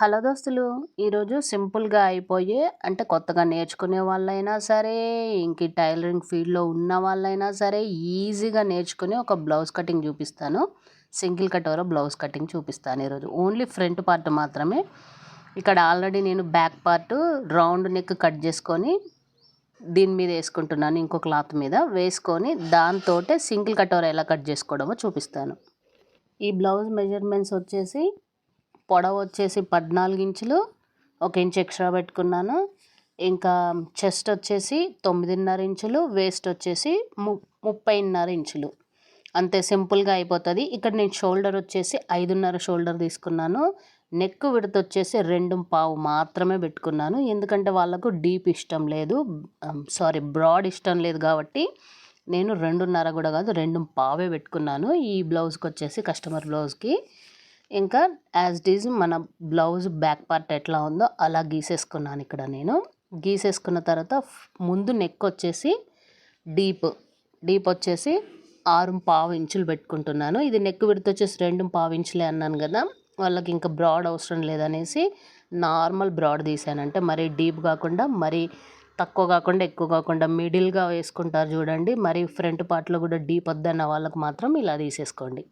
Hello దోస్తులు ఈరోజు సింపుల్గా అయిపోయే అంటే కొత్తగా నేర్చుకునే వాళ్ళైనా సరే ఇంక టైలరింగ్ ఫీల్డ్లో ఉన్న వాళ్ళైనా సరే ఈజీగా నేర్చుకుని ఒక బ్లౌజ్ కటింగ్ చూపిస్తాను. సింగిల్ కటోర బ్లౌజ్ కటింగ్ చూపిస్తాను ఈరోజు ఓన్లీ ఫ్రంట్ పార్ట్ మాత్రమే. ఇక్కడ ఆల్రెడీ నేను back part round neck cut చేసుకొని దీని మీద వేసుకుంటున్నాను ఇంకో క్లాత్ మీద వేసుకొని దాంతో సింగిల్ కటోర ఎలా కట్ చేసుకోవడమో చూపిస్తాను. ఈ బ్లౌజ్ మెజర్మెంట్స్ వచ్చేసి పొడవు వచ్చేసి పద్నాలుగు ఇంచులు ఒక ఇంచ్ ఎక్స్ట్రా పెట్టుకున్నాను. ఇంకా చెస్ట్ వచ్చేసి తొమ్మిదిన్నర ఇంచులు వేస్ట్ వచ్చేసి ము ముప్పైన్నర ఇంచులు. అంతే సింపుల్గా అయిపోతుంది. ఇక్కడ నేను షోల్డర్ వచ్చేసి ఐదున్నర షోల్డర్ తీసుకున్నాను. నెక్ విడత వచ్చేసి రెండు పావు మాత్రమే పెట్టుకున్నాను. ఎందుకంటే వాళ్ళకు డీప్ ఇష్టం లేదు సారీ బ్రాడ్ ఇష్టం లేదు కాబట్టి నేను రెండున్నర కూడా కాదు రెండు పావే పెట్టుకున్నాను. ఈ బ్లౌజ్కి వచ్చేసి కస్టమర్ బ్లౌజ్కి. ఇంకా యాజ్ ఇట్ ఈజ్ మన బ్లౌజ్ బ్యాక్ పార్ట్ ఎట్లా ఉందో అలా గీసేసుకున్నాను ఇక్కడ నేను. గీసేసుకున్న తర్వాత ముందు నెక్ వచ్చేసి డీప్ డీప్ వచ్చేసి ఆరు పావు ఇంచులు పెట్టుకుంటున్నాను. ఇది నెక్ విడత వచ్చేసి రెండు పావు ఇంచులే అన్నాను కదా. వాళ్ళకి ఇంకా బ్రాడ్ అవసరం లేదనేసి నార్మల్ బ్రాడ్ తీసానంటే మరీ డీప్ కాకుండా మరీ తక్కువ కాకుండా ఎక్కువ కాకుండా మిడిల్గా వేసుకుంటారు చూడండి. మరి ఫ్రంట్ పార్ట్లో కూడా డీప్ వద్దన్న వాళ్ళకి మాత్రం ఇలా తీసేసుకోండి.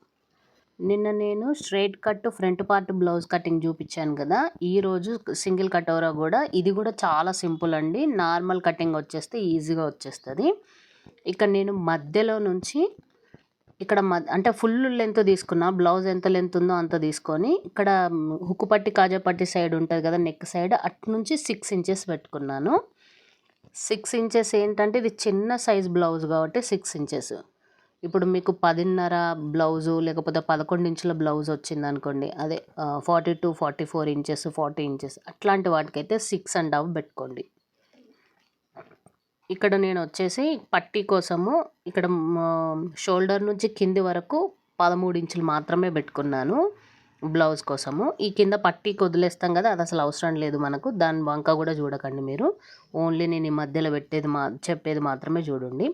నిన్న నేను straight cut front part blouse cutting చూపించాను కదా. ఈరోజు సింగిల్ కటోరా కూడా? ఇది కూడా చాలా సింపుల్ అండి. నార్మల్ కటింగ్ వచ్చేస్తే ఈజీగా వచ్చేస్తుంది. ఇక్కడ నేను మధ్యలో నుంచి ఇక్కడ మ అంటే ఫుల్ లెంత్ తీసుకున్నా బ్లౌజ్ ఎంత లెంత్ ఉందో అంత తీసుకొని ఇక్కడ హుక్కుపట్టి కాజాపట్టి సైడ్ ఉంటుంది కదా నెక్ సైడ్ అటు నుంచి సిక్స్ ఇంచెస్ పెట్టుకున్నాను. సిక్స్ ఇంచెస్ ఏంటంటే ఇది చిన్న సైజ్ బ్లౌజ్ కాబట్టి సిక్స్ ఇంచెస్. ఇప్పుడు మీకు పదిన్నర బ్లౌజు లేకపోతే పదకొండు ఇంచుల బ్లౌజ్ వచ్చింది అనుకోండి అదే forty two forty four inches forty inches అట్లాంటి వాటికైతే సిక్స్ అండ్ హాఫ్ పెట్టుకోండి. ఇక్కడ నేను వచ్చేసి పట్టీ కోసము ఇక్కడ షోల్డర్ నుంచి కింది వరకు పదమూడు ఇంచులు మాత్రమే పెట్టుకున్నాను బ్లౌజ్ కోసము. ఈ కింద పట్టీకి వదిలేస్తాం కదా అది అసలు అవసరం లేదు మనకు దాని వంక కూడా చూడకండి మీరు. ఓన్లీ నేను ఈ మధ్యలో పెట్టేది మా చెప్పేది మాత్రమే చూడండి.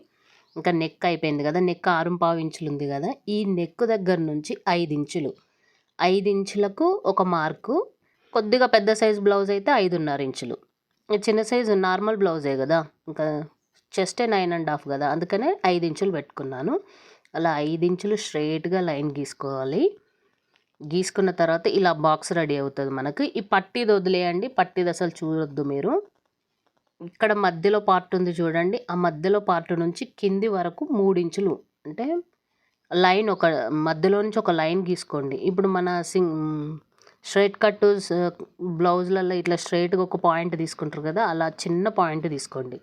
ఇంకా నెక్ అయిపోయింది కదా నెక్ ఆరు పావు ఇంచులు ఉంది కదా ఈ నెక్ దగ్గర నుంచి ఐదు ఇంచులు. ఐదు ఇంచులకు ఒక మార్కు కొద్దిగా పెద్ద సైజ్ బ్లౌజ్ అయితే ఐదున్నర ఇంచులు. చిన్న సైజు నార్మల్ బ్లౌజే కదా ఇంకా చెస్టే నైన్ అండ్ హాఫ్ కదా అందుకనే ఐదు ఇంచులు పెట్టుకున్నాను. అలా ఐదు ఇంచులు స్ట్రైట్గా లైన్ గీసుకోవాలి. గీసుకున్న తర్వాత ఇలా బాక్స్ రెడీ అవుతుంది మనకు. ఈ పట్టీది వదిలేయండి పట్టీది అసలు చూడొద్దు మీరు. ఇక్కడ మధ్యలో పార్ట్ ఉంది చూడండి. ఆ మధ్యలో పార్ట్ నుంచి కింది వరకు మూడించులు అంటే లైన్ ఒక మధ్యలో నుంచి ఒక లైన్ గీసుకోండి. ఇప్పుడు మన సింగ్ స్ట్రైట్ కట్ బ్లౌజ్లలో ఇట్లా స్ట్రైట్గా ఒక పాయింట్ తీసుకుంటారు కదా అలా చిన్న పాయింట్ తీసుకోండి.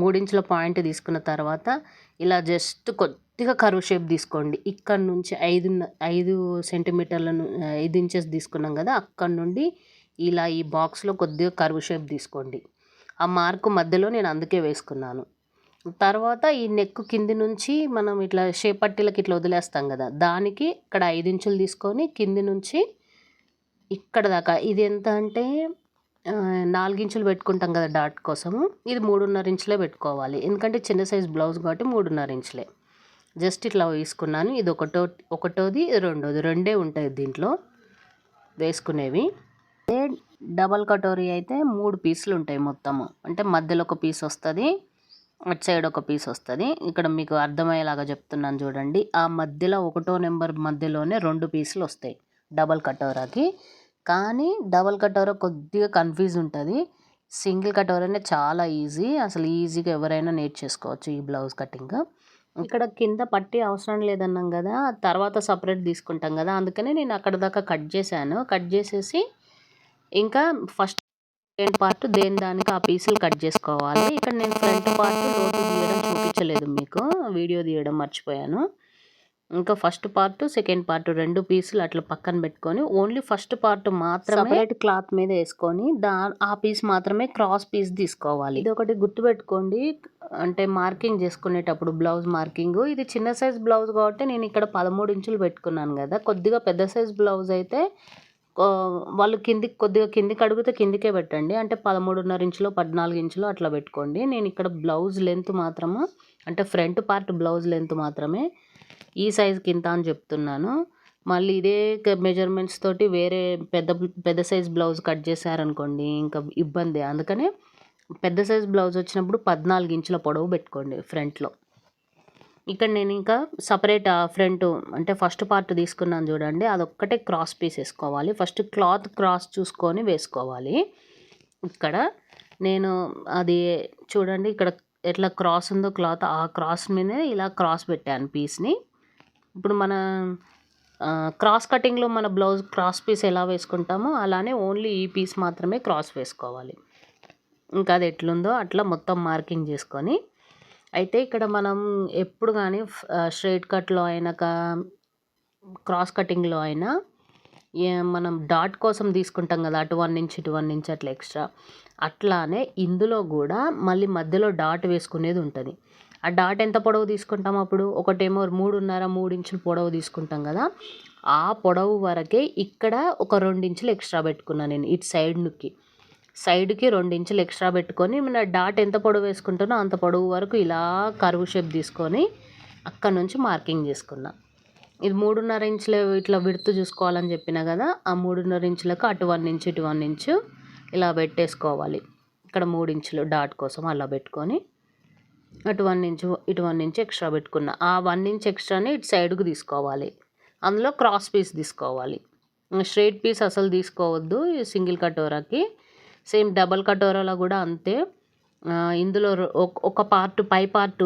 మూడించుల పాయింట్ తీసుకున్న తర్వాత ఇలా జస్ట్ కొద్దిగా కరువు షేప్ తీసుకోండి. ఇక్కడ నుంచి ఐదు ఐదు సెంటీమీటర్లను ఐదు ఇంచెస్ తీసుకున్నాం కదా అక్కడ నుండి ఇలా ఈ బాక్స్లో కొద్దిగా కరువు షేప్ తీసుకోండి. ఆ మార్కు మధ్యలో నేను అందుకే వేసుకున్నాను. తర్వాత ఈ నెక్ కింది నుంచి మనం ఇట్లా షేప్ ఇట్లా వదిలేస్తాం కదా దానికి ఇక్కడ ఐదు ఇంచులు తీసుకొని కింది నుంచి ఇక్కడ దాకా. ఇది ఎంత అంటే నాలుగించులు పెట్టుకుంటాం కదా డాట్ కోసము. ఇది మూడున్నర ఇంచులే పెట్టుకోవాలి. ఎందుకంటే చిన్న సైజ్ బ్లౌజ్ కాబట్టి మూడున్నర ఇంచులే. జస్ట్ ఇట్లా వేసుకున్నాను. ఇది ఒకటో ఒకటోది రెండోది రెండే ఉంటాయి దీంట్లో వేసుకునేవి. డబల్ కటోరీ అయితే మూడు పీసులు ఉంటాయి మొత్తము. అంటే మధ్యలో ఒక పీస్ వస్తుంది అటు సైడ్ ఒక పీస్ వస్తుంది. ఇక్కడ మీకు అర్థమయ్యేలాగా చెప్తున్నాను చూడండి. ఆ మధ్యలో ఒకటో నెంబర్ మధ్యలోనే రెండు పీసులు వస్తాయి డబల్ కటోరాకి. కానీ డబల్ కటోరా కొద్దిగా కన్ఫ్యూజ్ ఉంటుంది. సింగిల్ కటోరానే చాలా ఈజీ. అసలు ఈజీగా ఎవరైనా నేర్చేసుకోవచ్చు ఈ బ్లౌజ్ కటింగ్. ఇక్కడ కింద పట్టి అవసరం లేదన్నాం కదా తర్వాత సపరేట్ తీసుకుంటాం కదా అందుకనే నేను అక్కడ దాకా కట్ చేశాను. కట్ చేసేసి ఇంకా ఫస్ట్ సెకండ్ పార్ట్ దేని దానికి ఆ పీసులు కట్ చేసుకోవాలి. ఇక్కడ నేను ఫ్రంట్ పార్ట్ లోతు తీయడం చూపించలేదు మీకు. వీడియో తీయడం మర్చిపోయాను. ఇంకా ఫస్ట్ పార్ట్ సెకండ్ పార్ట్ రెండు పీసులు అట్లా పక్కన పెట్టుకొని ఓన్లీ ఫస్ట్ పార్ట్ మాత్రమే క్లాత్ మీద వేసుకొని దా ఆ పీస్ మాత్రమే క్రాస్ పీస్ తీసుకోవాలి. ఇది ఒకటి గుర్తుపెట్టుకోండి. అంటే మార్కింగ్ చేసుకునేటప్పుడు బ్లౌజ్ మార్కింగ్. ఇది చిన్న సైజ్ బ్లౌజ్ కాబట్టి నేను ఇక్కడ పదమూడు ఇంచులు పెట్టుకున్నాను కదా. కొద్దిగా పెద్ద సైజ్ బ్లౌజ్ అయితే వాళ్ళు కిందికి కొద్దిగా కిందికి అడిగితే కిందికే పెట్టండి. అంటే పదమూడున్నర ఇంచులో పద్నాలుగు ఇంచులో అట్లా పెట్టుకోండి. నేను ఇక్కడ బ్లౌజ్ లెంత్ మాత్రము అంటే ఫ్రంట్ పార్ట్ బ్లౌజ్ లెంత్ మాత్రమే ఈ సైజుకి ఇంత అని చెప్తున్నాను. మళ్ళీ ఇదే మెజర్మెంట్స్ తోటి వేరే పెద్ద పెద్ద సైజ్ బ్లౌజ్ కట్ చేశారనుకోండి ఇంకా ఇబ్బంది. అందుకనే పెద్ద సైజ్ బ్లౌజ్ వచ్చినప్పుడు పద్నాలుగు ఇంచుల పొడవు పెట్టుకోండి ఫ్రంట్లో. ఇక్కడ నేను ఇంకా సపరేట్ ఫ్రంట్ అంటే ఫస్ట్ పార్ట్ తీసుకున్నాను చూడండి. అదొక్కటే క్రాస్ పీస్ వేసుకోవాలి. ఫస్ట్ క్లాత్ క్రాస్ చూసుకొని వేసుకోవాలి. ఇక్కడ నేను అది చూడండి ఇక్కడ ఎట్లా క్రాస్ ఉందో క్లాత్ ఆ క్రాస్ మీదే ఇలా క్రాస్ పెట్టాను పీస్ని ఇప్పుడు మన క్రాస్ కటింగ్లో మన బ్లౌజ్ క్రాస్ పీస్ ఎలా వేసుకుంటామో అలానే ఓన్లీ ఈ పీస్ మాత్రమే క్రాస్ వేసుకోవాలి. ఇంకా అది ఎట్లుందో అట్లా మొత్తం మార్కింగ్ చేసుకొని అయితే ఇక్కడ మనం ఎప్పుడు కానీ స్ట్రైట్ కట్లో అయినా క్రాస్ కటింగ్లో అయినా మనం డాట్ కోసం తీసుకుంటాం కదా అటు వన్ ఇంచ్ ఇటు వన్ ఇంచ్ అట్లా ఎక్స్ట్రా. అట్లానే ఇందులో కూడా మళ్ళీ మధ్యలో డాట్ వేసుకునేది ఉంటుంది. ఆ డాట్ ఎంత పొడవు తీసుకుంటాం అప్పుడు? ఒకటేమో మూడున్నర మూడు ఇంచులు పొడవు తీసుకుంటాం కదా. ఆ పొడవు వరకే ఇక్కడ ఒక రెండు ఇంచులు ఎక్స్ట్రా పెట్టుకున్నాను నేను ఇటు సైడ్ నుక్కి. సైడ్కి రెండు ఇంచులు ఎక్స్ట్రా పెట్టుకొని మన డాట్ ఎంత పొడవు వేసుకుంటానో అంత పొడవు వరకు ఇలా కరువు షేప్ తీసుకొని అక్కడ నుంచి మార్కింగ్ చేసుకున్నా. ఇది మూడున్నర ఇంచులు ఇట్లా విడుతు చూసుకోవాలని చెప్పిన కదా ఆ మూడున్నర ఇంచులకు అటు వన్ ఇంచు ఇటు వన్ ఇంచు ఇలా పెట్టేసుకోవాలి. ఇక్కడ మూడు ఇంచులు డాట్ కోసం అలా పెట్టుకొని అటు వన్ ఇంచు ఇటు వన్ ఇంచు ఎక్స్ట్రా పెట్టుకున్న. ఆ వన్ ఇంచ్ ఎక్స్ట్రాని ఇటు సైడ్కి తీసుకోవాలి. అందులో క్రాస్ పీస్ తీసుకోవాలి. స్ట్రైట్ పీస్ అసలు తీసుకోవద్దు సింగిల్ కటోరాకి సేమ్ డబల్ కటోరాలో కూడా అంతే. ఇందులో ఒక పార్ట్ పై పార్ట్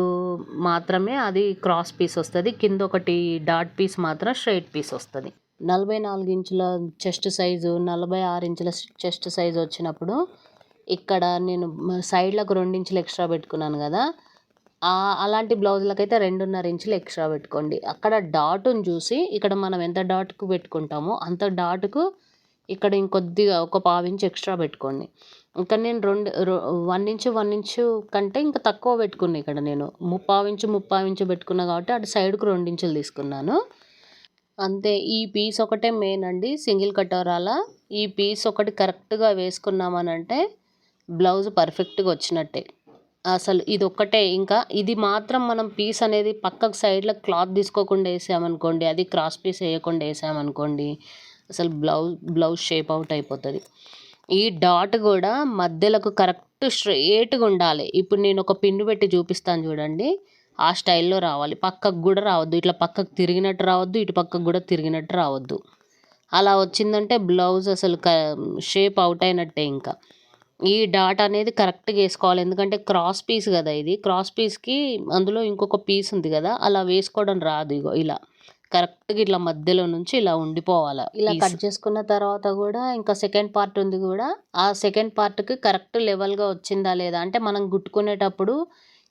మాత్రమే అది క్రాస్ పీస్ వస్తుంది. కింద ఒకటి డాట్ పీస్ మాత్రం స్ట్రైట్ పీస్ వస్తుంది. నలభై నాలుగు ఇంచుల చెస్ట్ సైజు నలభై ఆరు ఇంచుల చెస్ట్ సైజు వచ్చినప్పుడు ఇక్కడ నేను సైడ్లకు రెండు ఇంచులు ఎక్స్ట్రా పెట్టుకున్నాను కదా. అలాంటి బ్లౌజులకైతే రెండున్నర ఇంచులు ఎక్స్ట్రా పెట్టుకోండి. అక్కడ డాట్ని చూసి ఇక్కడ మనం ఎంత డాట్కు పెట్టుకుంటామో అంత డాట్కు ఇక్కడ ఇంకొద్దిగా ఒక పావు ఇంచు ఎక్స్ట్రా పెట్టుకోండి. ఇక్కడ నేను రెండు వన్ ఇంచు వన్ ఇంచు కంటే ఇంకా తక్కువ పెట్టుకున్నా ఇక్కడ నేను. ముప్పావించు ముప్పావించు ఇంచు పెట్టుకున్నా కాబట్టి అటు సైడ్కు రెండు ఇంచులు తీసుకున్నాను. అంతే ఈ పీస్ ఒకటే మెయిన్ అండి సింగిల్ కటోరాల. ఈ పీస్ ఒకటి కరెక్ట్గా వేసుకున్నామనంటే బ్లౌజ్ పర్ఫెక్ట్గా వచ్చినట్టే. అసలు ఇది ఒక్కటే ఇంకా ఇది మాత్రం మనం పీస్ అనేది పక్కకు సైడ్లో క్లాత్ తీసుకోకుండా వేసామనుకోండి అది క్రాస్ పీస్ వేయకుండా వేసామనుకోండి అసలు బ్లౌజ్ బ్లౌజ్ షేప్ అవుట్ అయిపోతుంది. ఈ డాట్ కూడా మధ్యలకు కరెక్ట్ స్ట్రేట్గా ఉండాలి. ఇప్పుడు నేను ఒక పిన్ను పెట్టి చూపిస్తాను చూడండి. ఆ స్టైల్లో రావాలి. పక్కకు కూడా రావద్దు. ఇట్లా పక్కకు తిరిగినట్టు రావద్దు. ఇటు పక్కకు కూడా తిరిగినట్టు రావద్దు. అలా వచ్చిందంటే బ్లౌజ్ అసలు క షేప్ అవుట్ అయినట్టే ఇంకా. ఈ డాట్ అనేది కరెక్ట్గా వేసుకోవాలి. ఎందుకంటే క్రాస్ పీస్ కదా ఇది. క్రాస్ పీస్కి అందులో ఇంకొక పీస్ ఉంది కదా. అలా వేసుకోవడం రాదు ఇగో ఇలా. కరెక్ట్గా ఇట్లా మధ్యలో నుంచి ఇలా ఉండిపోవాలి. ఇలా కట్ చేసుకున్న తర్వాత కూడా ఇంకా సెకండ్ పార్ట్ ఉంది కూడా. ఆ సెకండ్ పార్ట్కి కరెక్ట్ లెవెల్గా వచ్చిందా లేదా? అంటే మనం గుట్టుకునేటప్పుడు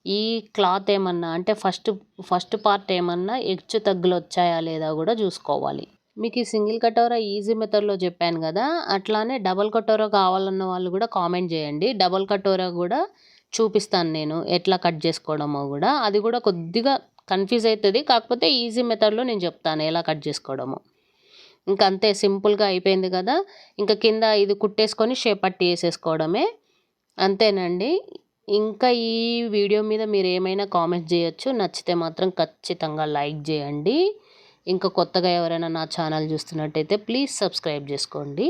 ఈ క్లాత్ ఏమన్నా అంటే ఫస్ట్ ఫస్ట్ పార్ట్ ఏమన్నా హెచ్చు తగ్గులు వచ్చాయా లేదా కూడా చూసుకోవాలి. మీకు ఈ సింగిల్ కటోరా ఈజీ మెథడ్లో చెప్పాను కదా అట్లానే డబల్ కటోరా కావాలన్న వాళ్ళు కూడా కామెంట్ చేయండి. డబల్ కటోరా కూడా చూపిస్తాను నేను ఎట్లా కట్ చేసుకోవడమో కూడా. అది కూడా కొద్దిగా కన్ఫ్యూజ్ అవుతుంది. కాకపోతే ఈజీ మెథడ్లో నేను చెప్తాను ఎలా కట్ చేసుకోవడము. ఇంకా అంతే సింపుల్గా అయిపోయింది కదా. ఇంకా కింద ఇది కుట్టేసుకొని షేప్ పట్టి వేసేసుకోవడమే. అంతేనండి. ఇంకా ఈ వీడియో మీద మీరు ఏమైనా కామెంట్ చేయొచ్చు. నచ్చితే మాత్రం ఖచ్చితంగా లైక్ చేయండి. ఇంకా కొత్తగా ఎవరైనా నా ఛానల్ చూస్తున్నట్టయితే ప్లీజ్ సబ్స్క్రైబ్ చేసుకోండి.